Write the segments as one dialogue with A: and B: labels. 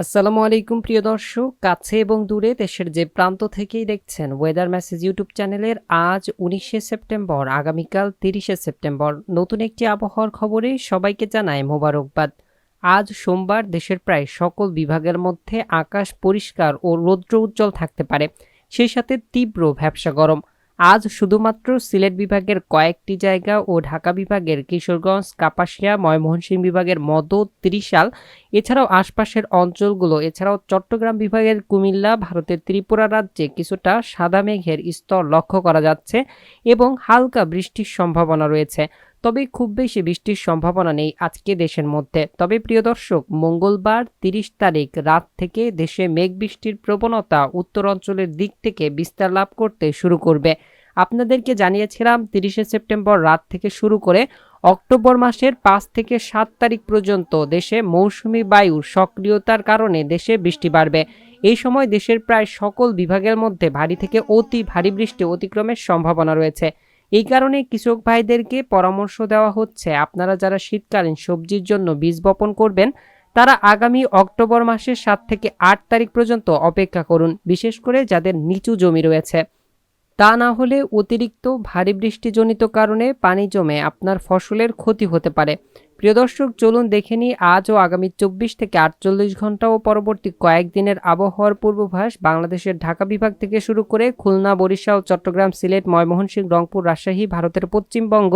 A: আসসালামু আলাইকুম, প্রিয় দর্শক। কাছে এবং দূরে দেশের যে প্রান্ত থেকেই দেখছেন ওয়েদার মেসেজ ইউটিউব চ্যানেলের আজ উনিশে সেপ্টেম্বর, আগামীকাল তিরিশে সেপ্টেম্বর। নতুন একটি আবহাওয়ার খবরে সবাইকে জানায় মোবারকবাদ। আজ সোমবার দেশের প্রায় সকল বিভাগের মধ্যে আকাশ পরিষ্কার ও রৌদ্র উজ্জ্বল থাকতে পারে। সেই সাথে তীব্র ভ্যাবসা গরম। আজ শুধুমাত্র সিলেট বিভাগের কয়েকটি জায়গা ও ঢাকা বিভাগের কিশোরগঞ্জ, কাপাসিয়া, ময়মনসিংহ বিভাগের মদ ত্রিশাল, এছাড়াও আশপাশের অঞ্চলগুলো, এছাড়াও চট্টগ্রাম বিভাগের কুমিল্লা, ভারতের ত্রিপুরা রাজ্যে কিছুটা সাদা মেঘের স্তর লক্ষ্য করা যাচ্ছে এবং হালকা বৃষ্টির সম্ভাবনা রয়েছে। তবে খুব বেশি বৃষ্টির সম্ভাবনা নেই আজকে দেশের মধ্যে। তবে প্রিয় দর্শক, মঙ্গলবার তিরিশ তারিখ রাত থেকে দেশে মেঘ বৃষ্টির প্রবণতা উত্তর অঞ্চলের দিক থেকে বিস্তার লাভ করতে শুরু করবে। আপনাদেরকে জানিয়েছিলাম, তিরিশে সেপ্টেম্বর রাত থেকে শুরু করে অক্টোবর মাসের পাঁচ থেকে সাত তারিখ পর্যন্ত দেশে মৌসুমি বায়ুর সক্রিয়তার কারণে দেশে বৃষ্টি বাড়বে। এই সময় দেশের প্রায় সকল বিভাগের মধ্যে ভারী থেকে অতি ভারী বৃষ্টি অতিক্রমের সম্ভাবনা রয়েছে। এই কারণে কৃষক ভাইদেরকে পরামর্শ দেওয়া হচ্ছে, আপনারা যারা শীতকালীন সবজির জন্য বীজ বপন করবেন, তারা আগামী অক্টোবর মাসের সাত থেকে আট তারিখ পর্যন্ত অপেক্ষা করুন, বিশেষ করে যাদের নিচু জমি রয়েছে। তা না হলে অতিরিক্ত ভারী বৃষ্টিজনিত কারণে পানি জমে আপনার ফসলের ক্ষতি হতে পারে। প্রিয় দর্শক, চলুন দেখে নিই আজ ও আগামী চব্বিশ থেকে আটচল্লিশ ঘণ্টা ও পরবর্তী কয়েকদিনের আবহাওয়ার পূর্বাভাস বাংলাদেশের ঢাকা বিভাগ থেকে শুরু করে খুলনা, বরিশাল, চট্টগ্রাম, সিলেট ময়মোহনসিংহ রংপুর, রাজশাহী, ভারতের পশ্চিমবঙ্গ,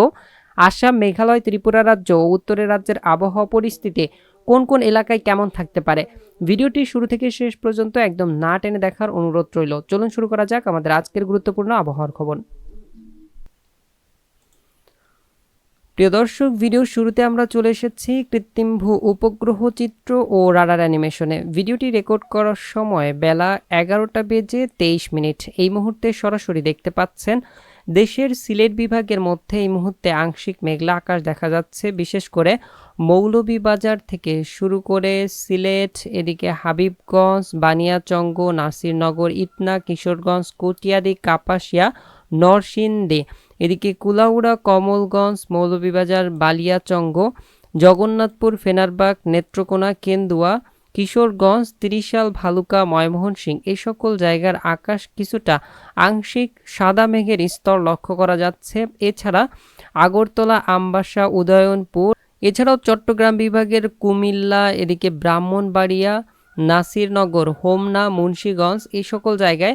A: আসাম, মেঘালয়, ত্রিপুরা রাজ্য ও উত্তরের রাজ্যের আবহাওয়া পরিস্থিতি কোন কোন এলাকায় কেমন থাকতে পারে? ভিডিওটি শুরু থেকে শেষ পর্যন্ত একদম না টেনে দেখার অনুরোধ রইল। চলুন শুরু করা যাক আমাদের আজকের গুরুত্বপূর্ণ আবহাওয়ার খবর। প্রিয় দর্শক ভিডিওর শুরুতে আমরা চলে এসেছি কৃত্রিম ভূ উপগ্রহ চিত্র ও রাডার অ্যানিমেশনে। ভিডিওটি রেকর্ড করার সময় বেলা এগারোটা বেজে তেইশ মিনিট। এই মুহূর্তে সরাসরি দেখতে পাচ্ছেন, দেশের সিলেট বিভাগের মধ্যে এই মুহূর্তে আংশিক মেঘলা আকাশ দেখা যাচ্ছে। বিশেষ করে মৌলভীবাজার থেকে শুরু করে সিলেট, এদিকে হাবিবগঞ্জ, বানিয়াচঙ্গ, নাসিরনগর, ইটনা, কিশোরগঞ্জ, কটিয়াদি, কাপাসিয়া, নরসিংদী এদিকে কুলাউড়া, কমলগঞ্জ, মৌলভীবাজার, বালিয়াচঙ্গ, জগন্নাথপুর, ফেনারবাগ, নেত্রকোনা, কেন্দুয়া, কিশোরগঞ্জ, ত্রিশাল, ভালুকা ময়মোহন সিং এই সকল জায়গার আকাশ কিছুটা আংশিক সাদা মেঘের স্তর লক্ষ্য করা যাচ্ছে। এছাড়া আগরতলা, আমবাসা, উদয়নপুর, এছাড়াও চট্টগ্রাম বিভাগের কুমিল্লা, এদিকে ব্রাহ্মণবাড়িয়া, নাসিরনগর, হোমনা, মুন্সীগঞ্জ এই সকল জায়গায়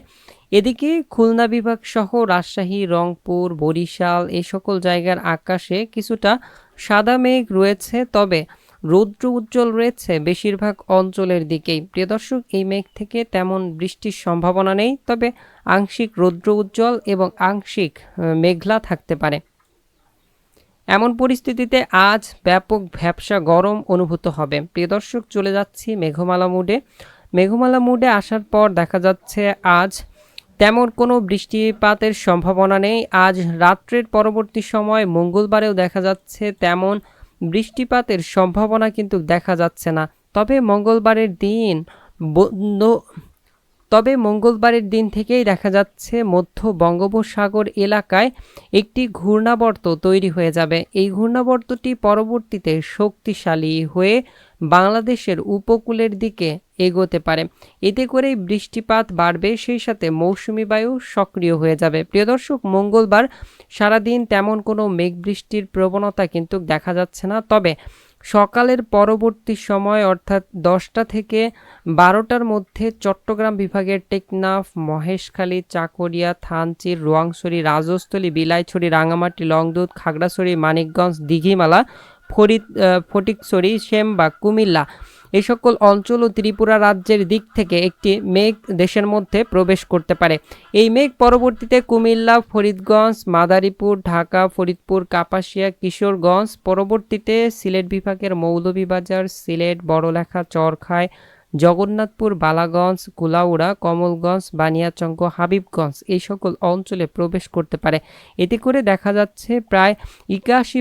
A: এদিকে খুলনা বিভাগ সহ রাজশাহী, রংপুর, বরিশাল এই সকল জায়গার আকাশে কিছুটা সাদা মেঘ রয়েছে, তবে রৌদ্র উজ্জ্বল রয়েছে বেশিরভাগ অঞ্চলের দিকেই। প্রিয় দর্শক, এই মেঘ থেকে তেমন বৃষ্টির সম্ভাবনা নেই, তবে আংশিক রৌদ্র উজ্জ্বল এবং আংশিক মেঘলা থাকতে পারে। এমন পরিস্থিতিতে আজ ব্যাপক ভ্যাবসা গরম অনুভূত হবে। প্রিয় দর্শক, চলে যাচ্ছি মেঘমালা মুডে। মেঘমালা মুডে আসার পর দেখা যাচ্ছে আজ তেমন কোনো বৃষ্টিপাতের সম্ভাবনা নেই। আজ রাত্রের পরবর্তী সময় মঙ্গলবারেও দেখা যাচ্ছে তেমন বৃষ্টিপাতের সম্ভাবনা কিন্তু দেখা যাচ্ছে না। তবে মঙ্গলবারের দিন তবে মঙ্গলবারের দিন থেকেই দেখা যাচ্ছে মধ্য বঙ্গোপসাগর এলাকায় একটি ঘূর্ণাবর্ত তৈরি হয়ে যাবে। এই ঘূর্ণাবর্তটি পরবর্তীতে শক্তিশালী হয়ে বাংলাদেশের উপকূলের দিকে এগোতে পারে। এতে করেই বৃষ্টিপাত বাড়বে, সেই সাথে মৌসুমি বায়ু সক্রিয় হয়ে যাবে। প্রিয় দর্শক, মঙ্গলবার সারাদিন তেমন কোনো মেঘ বৃষ্টির প্রবণতা কিন্তু দেখা যাচ্ছে না। তবে সকালের পরবর্তী সময়, অর্থাৎ দশটা থেকে বারোটার মধ্যে চট্টগ্রাম বিভাগের টেকনাফ, মহেশখালী, চাকরিয়া থানচির রোয়াংছড়ি, রাজস্থলী, বিলাইছড়ি রাঙামাটি লংদুধ খাগড়াছড়ি, মানিকগঞ্জ, দিঘিমালা ফরিদ ফটিকছড়ি শ্যামবা কুমিল্লা। এই সকল অঞ্চল ও ত্রিপুরা রাজ্যের দিক থেকে একটি মেঘ দেশের মধ্যে প্রবেশ করতে পারে। এই মেঘ পরবর্তীতে কুমিল্লা, ফরিদগঞ্জ, মাদারীপুর, ঢাকা, ফরিদপুর, কাপাসিয়া, কিশোরগঞ্জ, পরবর্তীতে সিলেট বিভাগের মৌলভীবাজার, সিলেট, বড়লেখা চরখায় জগন্নাথপুর, বালাগঞ্জ, কুলাউড়া, কমলগঞ্জ বানিয়াচঙ্গ হাবিবগঞ্জ এই সকল অঞ্চলে প্রবেশ করতে পারে। এতে করে দেখা যাচ্ছে প্রায় একাশি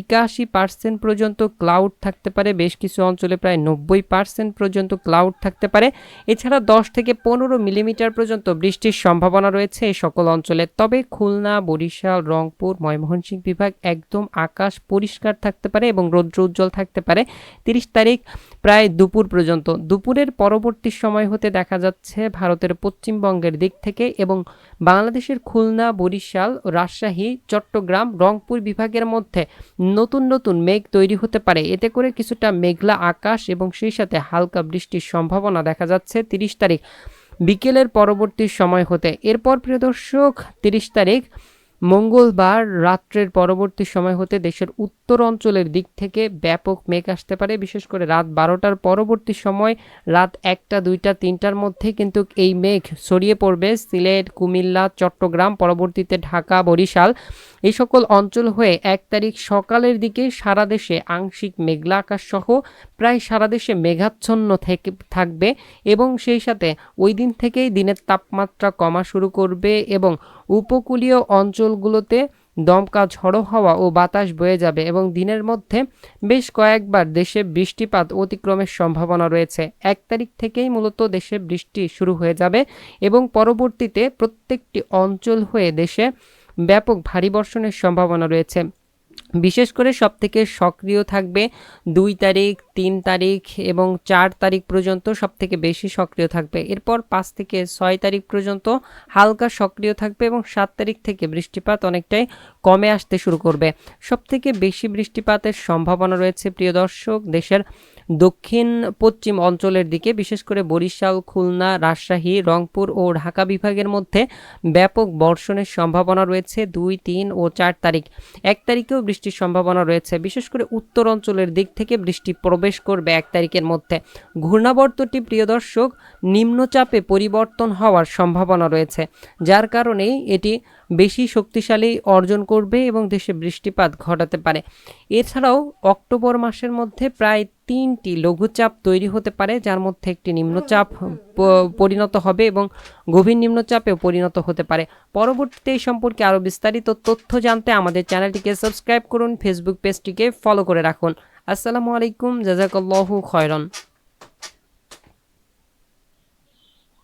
A: একাশি পার্সেন্ট পর্যন্ত ক্লাউড থাকতে পারে, বেশ কিছু অঞ্চলে প্রায় নব্বই পার্সেন্ট পর্যন্ত ক্লাউড থাকতে পারে। এছাড়া দশ থেকে পনেরো মিলিমিটার পর্যন্ত বৃষ্টির সম্ভাবনা রয়েছে এই সকল অঞ্চলে। তবে খুলনা, বরিশাল, রংপুর, ময়মনসিংহ বিভাগ একদম আকাশ পরিষ্কার থাকতে পারে এবং রৌদ্র উজ্জ্বল থাকতে পারে। তিরিশ তারিখ প্রায় দুপুর পর্যন্ত। দুপুরের পরবর্তী সময় হতে দেখা যাচ্ছে ভারতের পশ্চিমবঙ্গের দিক থেকে এবং বাংলাদেশের খুলনা, বরিশাল, রাজশাহী, চট্টগ্রাম, রংপুর বিভাগের মধ্যে নতুন নতুন মেঘ তৈরি হতে পারে। এতে করে কিছুটা মেঘলা আকাশ এবং সেই সাথে হালকা বৃষ্টির সম্ভাবনা দেখা যাচ্ছে তিরিশ তারিখ। বিকেলের পরবর্তী সময় হতে। এরপর, প্রিয় দর্শক, তিরিশ তারিখ মঙ্গলবার রাত্রের পরবর্তী সময় হতে দেশের উত্তর অঞ্চলের দিক থেকে ব্যাপক মেঘ আসতে পারে। বিশেষ করে রাত বারোটার পরবর্তী সময় রাত একটা, দুইটা, তিনটার মধ্যে কিন্তু এই মেঘ ছড়িয়ে পড়বে। সিলেট, কুমিল্লা, চট্টগ্রাম, পরবর্তীতে ঢাকা, বরিশাল এই সকল অঞ্চল হয়ে এক তারিখ সকালের দিকে সারা দেশে আংশিক মেঘলা আকাশ সহ প্রায় সারা দেশে মেঘাচ্ছন্ন থেকে থাকবে এবং সেই সাথে ওই দিন থেকেই দিনের তাপমাত্রা কমা শুরু করবে এবং উপকূলীয় অঞ্চলগুলোতে দমকা ঝড়ো হাওয়া ও বাতাস বয়ে যাবে এবং দিনের মধ্যে বেশ কয়েকবার দেশে বৃষ্টিপাত অতিক্রমের সম্ভাবনা রয়েছে। এক তারিখ থেকেই মূলত দেশে বৃষ্টি শুরু হয়ে যাবে এবং পরবর্তীতে প্রত্যেকটি অঞ্চল হয়ে দেশে ব্যাপক ভারী বর্ষণের সম্ভাবনা রয়েছে। বিশেষ করে সব থেকে সক্রিয় থাকবে দুই তারিখ, তিন তারিখ এবং চার তারিখ পর্যন্ত সব থেকে বেশি সক্রিয় থাকবে। এরপর পাঁচ থেকে ছয় তারিখ পর্যন্ত হালকা সক্রিয় থাকবে এবং সাত তারিখ থেকে বৃষ্টিপাত অনেকটাই কমে আসতে শুরু করবে। সব থেকে বেশি বৃষ্টিপাতের সম্ভাবনা রয়েছে, প্রিয় দর্শক, দেশের দক্ষিণ পশ্চিম অঞ্চলের দিকে, বিশেষ করে বরিশাল, খুলনা, রাজশাহী, রংপুর ও ঢাকা বিভাগের মধ্যে ব্যাপক বর্ষণের সম্ভাবনা রয়েছে দুই, তিন ও চার তারিখ। এক তারিখেও বৃষ্টির সম্ভাবনা রয়েছে, বিশেষ করে উত্তর অঞ্চলের দিক থেকে বৃষ্টি প্রবেশ করবে এক তারিখের মধ্যে। ঘূর্ণাবর্তটি, প্রিয় দর্শক, নিম্নচাপে পরিবর্তন হওয়ার সম্ভাবনা রয়েছে, যার কারণেই এটি বেশি শক্তিশালী অর্জন করবে এবং দেশে বৃষ্টিপাত ঘটাতে পারে। এছাড়াও অক্টোবর মাসের মধ্যে প্রায় তিনটি লঘুচাপ তৈরি হতে পারে, যার মধ্যে একটি নিম্নচাপ পরিণত হবে এবং গভীর নিম্নচাপেও পরিণত হতে পারে। পরবর্তীতে এই সম্পর্কে আরও বিস্তারিত তথ্য জানতে আমাদের চ্যানেলটিকে সাবস্ক্রাইব করুন, ফেসবুক পেজটিকে ফলো করে রাখুন। আসসালামু আলাইকুম, জাজাকাল্লাহু খয়রন।